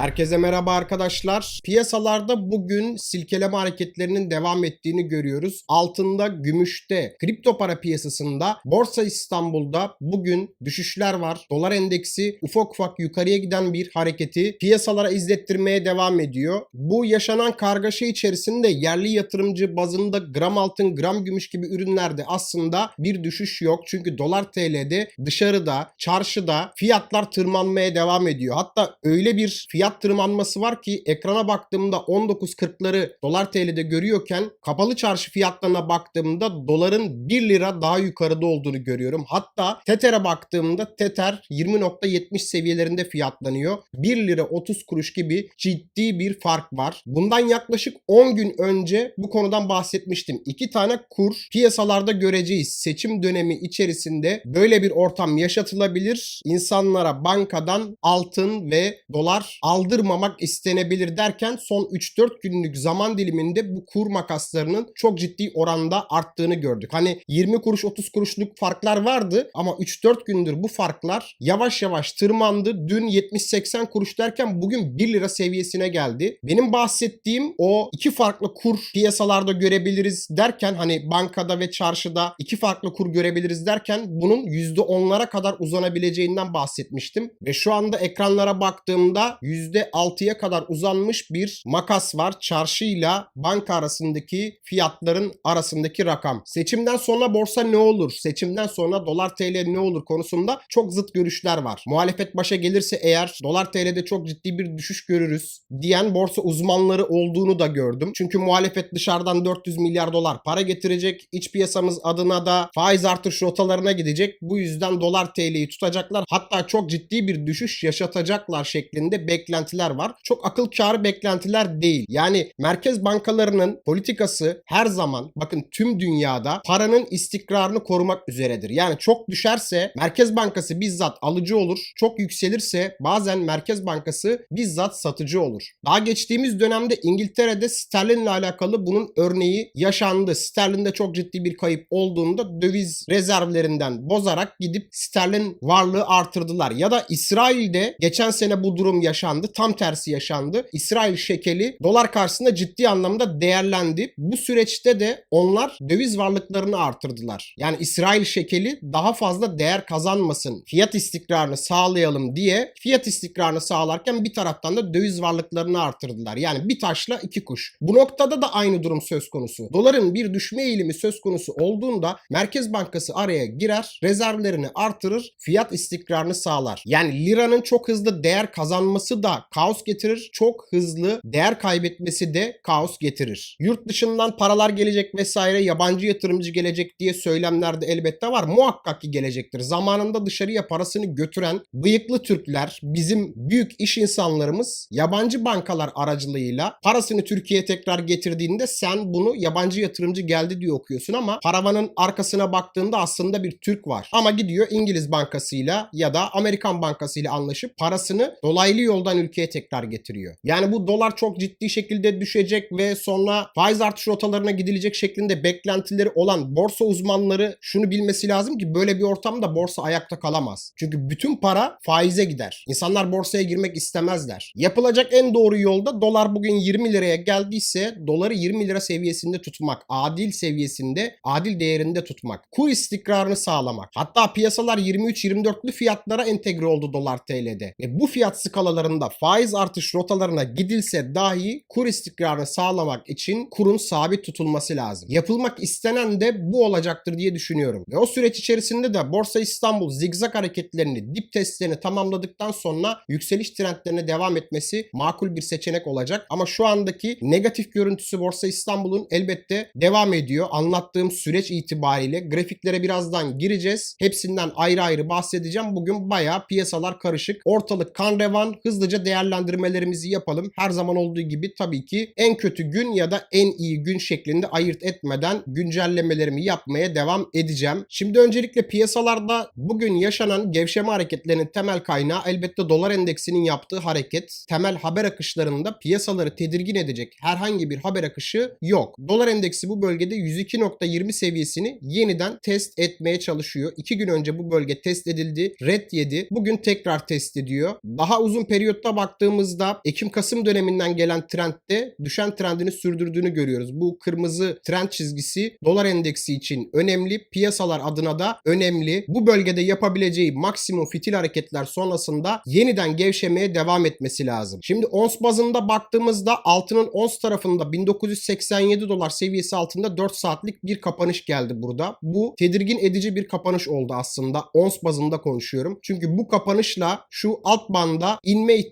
Herkese merhaba arkadaşlar. Piyasalarda bugün silkeleme hareketlerinin devam ettiğini görüyoruz. Altında, gümüşte, kripto para piyasasında, Borsa İstanbul'da bugün düşüşler var. Dolar endeksi ufak ufak yukarıya giden bir hareketi piyasalara izlettirmeye devam ediyor. Bu yaşanan kargaşa içerisinde yerli yatırımcı bazında gram altın, gram gümüş gibi ürünlerde aslında bir düşüş yok. Çünkü dolar TL'de dışarıda, çarşıda fiyatlar tırmanmaya devam ediyor. Hatta öyle bir fiyat tırmanması var ki ekrana baktığımda 19.40'ları dolar TL'de görüyorken kapalı çarşı fiyatlarına baktığımda doların 1 lira daha yukarıda olduğunu görüyorum. Hatta Tether'e baktığımda Tether 20.70 seviyelerinde fiyatlanıyor. 1 lira 30 kuruş gibi ciddi bir fark var. Bundan yaklaşık 10 gün önce bu konudan bahsetmiştim. İki tane kur piyasalarda göreceğiz. Seçim dönemi içerisinde böyle bir ortam yaşatılabilir. İnsanlara bankadan altın ve dolar aldırmamak istenebilir derken son 3-4 günlük zaman diliminde bu kur makaslarının çok ciddi oranda arttığını gördük. Hani 20 kuruş 30 kuruşluk farklar vardı ama 3-4 gündür bu farklar yavaş yavaş tırmandı. Dün 70-80 kuruş derken bugün 1 lira seviyesine geldi. Benim bahsettiğim o iki farklı kur piyasalarda görebiliriz derken hani bankada ve çarşıda iki farklı kur görebiliriz derken bunun %10'lara kadar uzanabileceğinden bahsetmiştim. Ve şu anda ekranlara baktığımda %6'ya kadar uzanmış bir makas var. Çarşıyla banka arasındaki fiyatların arasındaki rakam. Seçimden sonra borsa ne olur? Seçimden sonra dolar TL ne olur konusunda çok zıt görüşler var. Muhalefet başa gelirse eğer dolar TL'de çok ciddi bir düşüş görürüz diyen borsa uzmanları olduğunu da gördüm. Çünkü muhalefet dışarıdan 400 milyar dolar para getirecek. İç piyasamız adına da faiz artış rotalarına gidecek. Bu yüzden dolar TL'yi tutacaklar. Hatta çok ciddi bir düşüş yaşatacaklar şeklinde beklentiler var. Çok akıl kârı beklentiler değil. Yani merkez bankalarının politikası her zaman bakın tüm dünyada paranın istikrarını korumak üzeredir. Yani çok düşerse Merkez Bankası bizzat alıcı olur. Çok yükselirse bazen Merkez Bankası bizzat satıcı olur. Daha geçtiğimiz dönemde İngiltere'de sterlinle alakalı bunun örneği yaşandı. Sterlinde çok ciddi bir kayıp olduğunda döviz rezervlerinden bozarak gidip sterlin varlığı artırdılar. Ya da İsrail'de geçen sene bu durum yaşandı. Tam tersi yaşandı. İsrail şekeli dolar karşısında ciddi anlamda değerlendi. Bu süreçte de onlar döviz varlıklarını artırdılar. Yani İsrail şekeli daha fazla değer kazanmasın, fiyat istikrarını sağlayalım diye fiyat istikrarını sağlarken bir taraftan da döviz varlıklarını artırdılar. Yani bir taşla iki kuş. Bu noktada da aynı durum söz konusu. Doların bir düşme eğilimi söz konusu olduğunda Merkez Bankası araya girer, rezervlerini artırır, fiyat istikrarını sağlar. Yani liranın çok hızlı değer kazanması da kaos getirir. Çok hızlı değer kaybetmesi de kaos getirir. Yurt dışından paralar gelecek vesaire, yabancı yatırımcı gelecek diye söylemler de elbette var. Muhakkak ki gelecektir. Zamanında dışarıya parasını götüren bıyıklı Türkler, bizim büyük iş insanlarımız yabancı bankalar aracılığıyla parasını Türkiye'ye tekrar getirdiğinde sen bunu yabancı yatırımcı geldi diye okuyorsun ama paravanın arkasına baktığında aslında bir Türk var. Ama gidiyor İngiliz bankasıyla ya da Amerikan bankasıyla anlaşıp parasını dolaylı yoldan ülkeye tekrar getiriyor. Yani bu dolar çok ciddi şekilde düşecek ve sonra faiz artış rotalarına gidilecek şeklinde beklentileri olan borsa uzmanları şunu bilmesi lazım ki böyle bir ortamda borsa ayakta kalamaz. Çünkü bütün para faize gider. İnsanlar borsaya girmek istemezler. Yapılacak en doğru yolda dolar bugün 20 liraya geldiyse doları 20 lira seviyesinde tutmak, adil seviyesinde, adil değerinde tutmak, kur istikrarını sağlamak. Hatta piyasalar 23-24'lü fiyatlara entegre oldu dolar TL'de. Ve bu fiyat skalalarında faiz artış rotalarına gidilse dahi kur istikrarını sağlamak için kurun sabit tutulması lazım. Yapılmak istenen de bu olacaktır diye düşünüyorum. Ve o süreç içerisinde de Borsa İstanbul zigzag hareketlerini, dip testlerini tamamladıktan sonra yükseliş trendlerine devam etmesi makul bir seçenek olacak. Ama şu andaki negatif görüntüsü Borsa İstanbul'un elbette devam ediyor. Anlattığım süreç itibariyle grafiklere birazdan gireceğiz. Hepsinden ayrı ayrı bahsedeceğim. Bugün bayağı piyasalar karışık. Ortalık kan revan. Hızlıca değerlendirmelerimizi yapalım. Her zaman olduğu gibi tabii ki en kötü gün ya da en iyi gün şeklinde ayırt etmeden güncellemelerimi yapmaya devam edeceğim. Şimdi öncelikle piyasalarda bugün yaşanan gevşeme hareketlerinin temel kaynağı elbette dolar endeksinin yaptığı hareket. Temel haber akışlarında piyasaları tedirgin edecek herhangi bir haber akışı yok. Dolar endeksi bu bölgede 102.20 seviyesini yeniden test etmeye çalışıyor. 2 gün önce bu bölge test edildi. Red yedi. Bugün tekrar test ediyor. Daha uzun periyotta tarafta baktığımızda Ekim-Kasım döneminden gelen trendde düşen trendini sürdürdüğünü görüyoruz. Bu kırmızı trend çizgisi dolar endeksi için önemli. Piyasalar adına da önemli. Bu bölgede yapabileceği maksimum fitil hareketler sonrasında yeniden gevşemeye devam etmesi lazım. Şimdi ons bazında baktığımızda altının ons tarafında 1987 dolar seviyesi altında 4 saatlik bir kapanış geldi burada. Bu tedirgin edici bir kapanış oldu aslında. Ons bazında konuşuyorum. Çünkü bu kapanışla şu alt banda inme ihtimali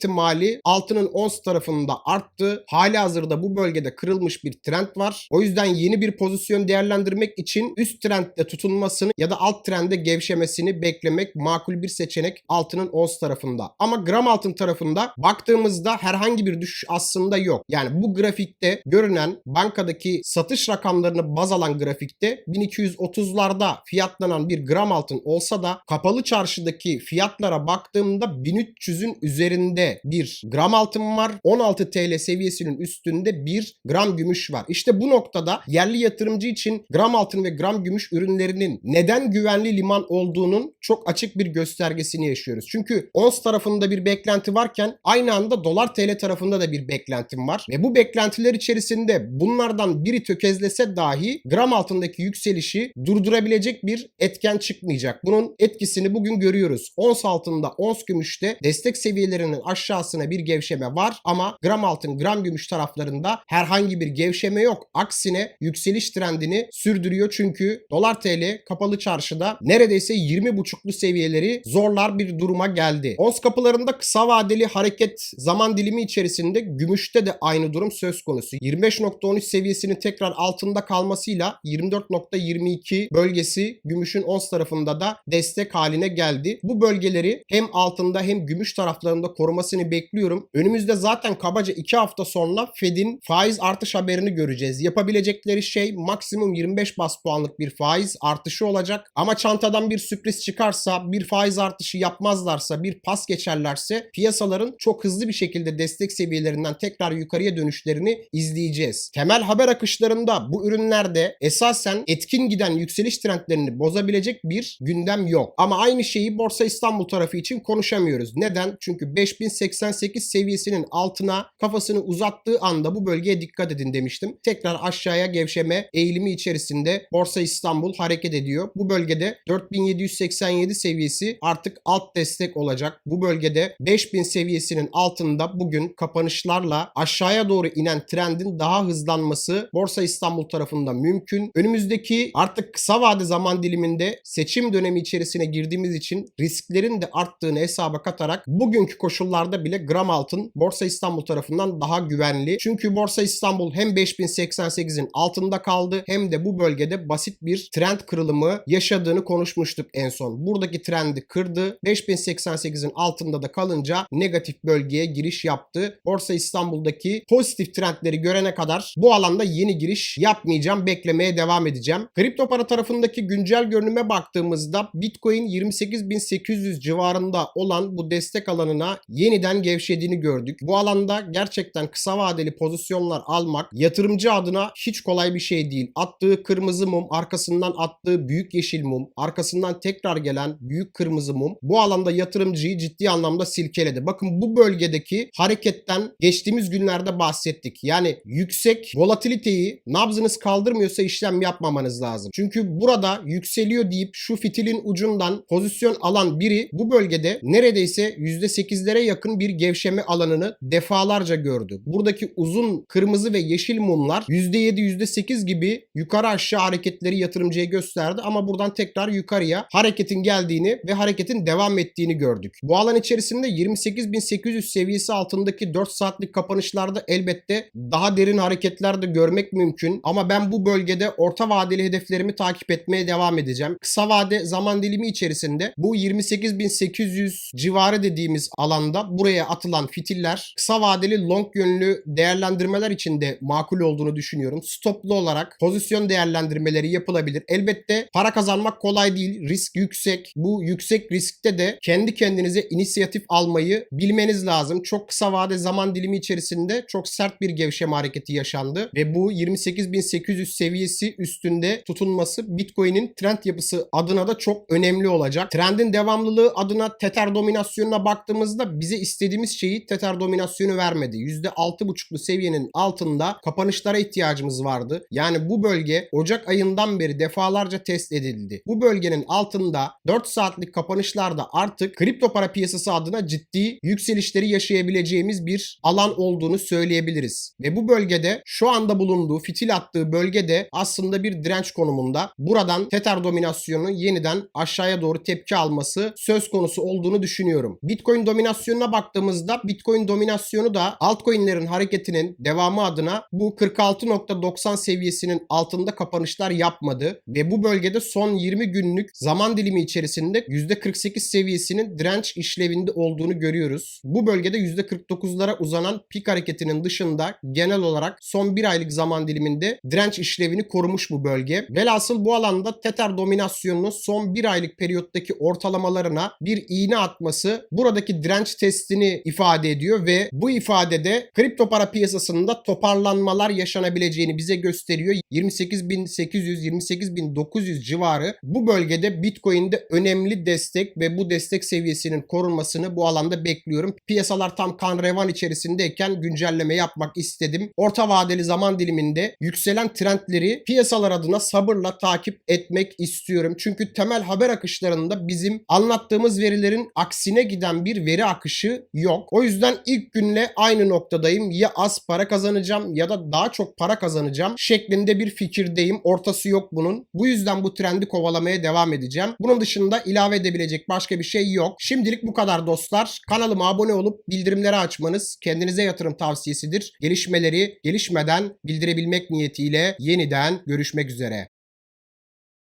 altının ons tarafında arttı. Hali hazırda bu bölgede kırılmış bir trend var. O yüzden yeni bir pozisyon değerlendirmek için üst trendde tutunmasını ya da alt trende gevşemesini beklemek makul bir seçenek altının ons tarafında. Ama gram altın tarafında baktığımızda herhangi bir düşüş aslında yok. Yani bu grafikte görünen bankadaki satış rakamlarını baz alan grafikte 1230'larda fiyatlanan bir gram altın olsa da kapalı çarşıdaki fiyatlara baktığımda 1300'ün üzerinde bir gram altın var. 16 TL seviyesinin üstünde bir gram gümüş var. İşte bu noktada yerli yatırımcı için gram altın ve gram gümüş ürünlerinin neden güvenli liman olduğunun çok açık bir göstergesini yaşıyoruz. Çünkü ons tarafında bir beklenti varken aynı anda dolar TL tarafında da bir beklentim var. Ve bu beklentiler içerisinde bunlardan biri tökezlese dahi gram altındaki yükselişi durdurabilecek bir etken çıkmayacak. Bunun etkisini bugün görüyoruz. Ons altında, ons gümüşte destek seviyelerinin aşağısına bir gevşeme var ama gram altın, gram gümüş taraflarında herhangi bir gevşeme yok. Aksine yükseliş trendini sürdürüyor çünkü dolar TL kapalı çarşıda neredeyse 20.5'lu seviyeleri zorlar bir duruma geldi. Ons kapılarında kısa vadeli hareket zaman dilimi içerisinde gümüşte de aynı durum söz konusu. 25.13 seviyesinin tekrar altında kalmasıyla 24.22 bölgesi gümüşün ons tarafında da destek haline geldi. Bu bölgeleri hem altında hem gümüş taraflarında korumasını bekliyorum. Önümüzde zaten kabaca 2 hafta sonra Fed'in faiz artış haberini göreceğiz. Yapabilecekleri şey maksimum 25 bas puanlık bir faiz artışı olacak. Ama çantadan bir sürpriz çıkarsa, bir faiz artışı yapmazlarsa, bir pas geçerlerse piyasaların çok hızlı bir şekilde destek seviyelerinden tekrar yukarıya dönüşlerini izleyeceğiz. Temel haber akışlarında bu ürünlerde esasen etkin giden yükseliş trendlerini bozabilecek bir gündem yok. Ama aynı şeyi Borsa İstanbul tarafı için konuşamıyoruz. Neden? Çünkü 5088 seviyesinin altına kafasını uzattığı anda bu bölgeye dikkat edin demiştim. Tekrar aşağıya gevşeme eğilimi içerisinde Borsa İstanbul hareket ediyor. Bu bölgede 4787 seviyesi artık alt destek olacak. Bu bölgede 5000 seviyesinin altında bugün kapanışlarla aşağıya doğru inen trendin daha hızlanması Borsa İstanbul tarafında mümkün. Önümüzdeki artık kısa vade zaman diliminde seçim dönemi içerisine girdiğimiz için risklerin de arttığını hesaba katarak bugünkü koşullarda bile gram altın Borsa İstanbul tarafından daha güvenli. Çünkü Borsa İstanbul hem 5088'in altında kaldı hem de bu bölgede basit bir trend kırılımı yaşadığını konuşmuştuk en son. Buradaki trendi kırdı. 5088'in altında da kalınca negatif bölgeye giriş yaptı. Borsa İstanbul'daki pozitif trendleri görene kadar bu alanda yeni giriş yapmayacağım. Beklemeye devam edeceğim. Kripto para tarafındaki güncel görünüme baktığımızda Bitcoin 28.800 civarında olan bu destek alanına yeniden gevşediğini gördük. Bu alanda gerçekten kısa vadeli pozisyonlar almak yatırımcı adına hiç kolay bir şey değil. Attığı kırmızı mum, arkasından attığı büyük yeşil mum, arkasından tekrar gelen büyük kırmızı mum bu alanda yatırımcıyı ciddi anlamda silkeledi. Bakın bu bölgedeki hareketten geçtiğimiz günlerde bahsettik. Yani yüksek volatiliteyi nabzınız kaldırmıyorsa işlem yapmamanız lazım. Çünkü burada yükseliyor deyip şu fitilin ucundan pozisyon alan biri bu bölgede neredeyse %8'lere yakın bir gevşeme alanını defalarca gördü. Buradaki uzun kırmızı ve yeşil mumlar %7 %8 gibi yukarı aşağı hareketleri yatırımcıya gösterdi ama buradan tekrar yukarıya hareketin geldiğini ve hareketin devam ettiğini gördük. Bu alan içerisinde 28.800 seviyesi altındaki 4 saatlik kapanışlarda elbette daha derin hareketler de görmek mümkün ama ben bu bölgede orta vadeli hedeflerimi takip etmeye devam edeceğim. Kısa vade zaman dilimi içerisinde bu 28.800 civarı dediğimiz alanda buraya atılan fitiller kısa vadeli long yönlü değerlendirmeler için de makul olduğunu düşünüyorum. Stoplu olarak pozisyon değerlendirmeleri yapılabilir. Elbette para kazanmak kolay değil. Risk yüksek. Bu yüksek riskte de kendi kendinize inisiyatif almayı bilmeniz lazım. Çok kısa vade zaman dilimi içerisinde çok sert bir gevşeme hareketi yaşandı ve bu 28.800 seviyesi üstünde tutunması Bitcoin'in trend yapısı adına da çok önemli olacak. Trendin devamlılığı adına Tether dominasyonuna baktığımızda bize bize istediğimiz şeyi Tether dominasyonu vermedi. %6,5'lu seviyenin altında kapanışlara ihtiyacımız vardı. Yani bu bölge Ocak ayından beri defalarca test edildi. Bu bölgenin altında 4 saatlik kapanışlarda artık kripto para piyasası adına ciddi yükselişleri yaşayabileceğimiz bir alan olduğunu söyleyebiliriz. Ve bu bölgede şu anda bulunduğu, fitil attığı bölgede aslında bir direnç konumunda. Buradan Tether dominasyonu yeniden aşağıya doğru tepki alması söz konusu olduğunu düşünüyorum. Bitcoin dominasyonuna baktığımızda Bitcoin dominasyonu da altcoin'lerin hareketinin devamı adına bu 46.90 seviyesinin altında kapanışlar yapmadı ve bu bölgede son 20 günlük zaman dilimi içerisinde %48 seviyesinin direnç işlevinde olduğunu görüyoruz. Bu bölgede %49'lara uzanan pik hareketinin dışında genel olarak son bir aylık zaman diliminde direnç işlevini korumuş bu bölge. Velhasıl bu alanda Tether dominasyonunun son bir aylık periyottaki ortalamalarına bir iğne atması buradaki direnç testini ifade ediyor ve bu ifadede kripto para piyasasında toparlanmalar yaşanabileceğini bize gösteriyor. 28.800-28.900 civarı bu bölgede Bitcoin'de önemli destek ve bu destek seviyesinin korunmasını bu alanda bekliyorum. Piyasalar tam kan revan içerisindeyken güncelleme yapmak istedim. Orta vadeli zaman diliminde yükselen trendleri piyasalar adına sabırla takip etmek istiyorum. Çünkü temel haber akışlarında bizim anlattığımız verilerin aksine giden bir veri akışı yok. O yüzden ilk günle aynı noktadayım. Ya az para kazanacağım ya da daha çok para kazanacağım şeklinde bir fikirdeyim. Ortası yok bunun. Bu yüzden bu trendi kovalamaya devam edeceğim. Bunun dışında ilave edebilecek başka bir şey yok. Şimdilik bu kadar dostlar. Kanalıma abone olup bildirimleri açmanız kendinize yatırım tavsiyesidir. Gelişmeleri gelişmeden bildirebilmek niyetiyle yeniden görüşmek üzere.